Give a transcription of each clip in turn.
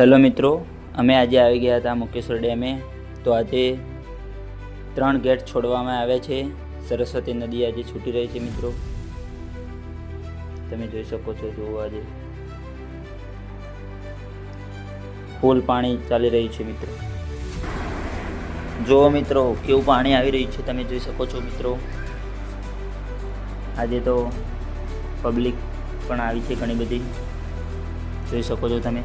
Hello મિત્રો, અમે આજે આવી ગયા હતા મુકેશ્વર ડેમે. તો આજે ત્રણ ગેટ છોડવામાં આવ્યા છે. સરસ્વતી નદી આજે છૂટી રહી છે મિત્રો. તમે જોઈ શકો છો, જુઓ આજે. ફૂલ પાણી ચાલી રહ્યું છે મિત્રો. જુઓ મિત્રો, કેવું પાણી આવી રહ્યું છે તમે જોઈ શકો છો મિત્રો. આજે તો પબ્લિક પણ આવી છે ઘણી બધી. જોઈ શકો છો તમે.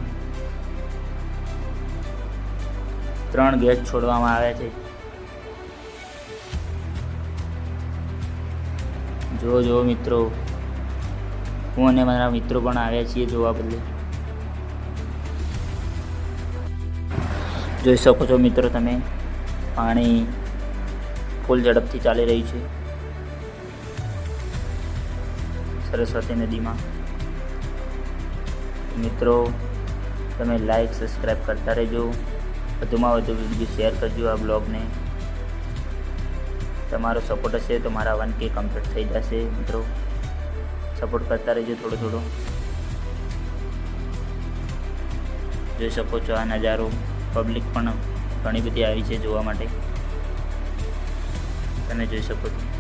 ત્રણ ગેસ છોડવામાં આવ્યા છે. જો જો મિત્રો, હું અને મારા મિત્રો પણ આવ્યા છીએ જોવા બદલે. જોઈ શકો છો મિત્રો તમે, પાણી ફૂલ ઝડપથી ચાલી રહ્યું છે. સરસ્વતી નદીમાં. મિત્રો, તમે લાઈક સબસ્ક્રાઈબ કરતા રહેજો. વધુમાં વધુ વીડિયો શેર કરજો આ બ્લોગને. તમારો સપોર્ટ હશે તો મારા વન કે કમ્પ્લીટ થઈ જશે, મિત્રો. સપોર્ટ કરતા રહેજો થોડો થોડો. જોઈ શકો છો આ નજારો. પબ્લિક પણ ઘણી બધી આવી છે જોવા માટે. તમે જોઈ શકો છો.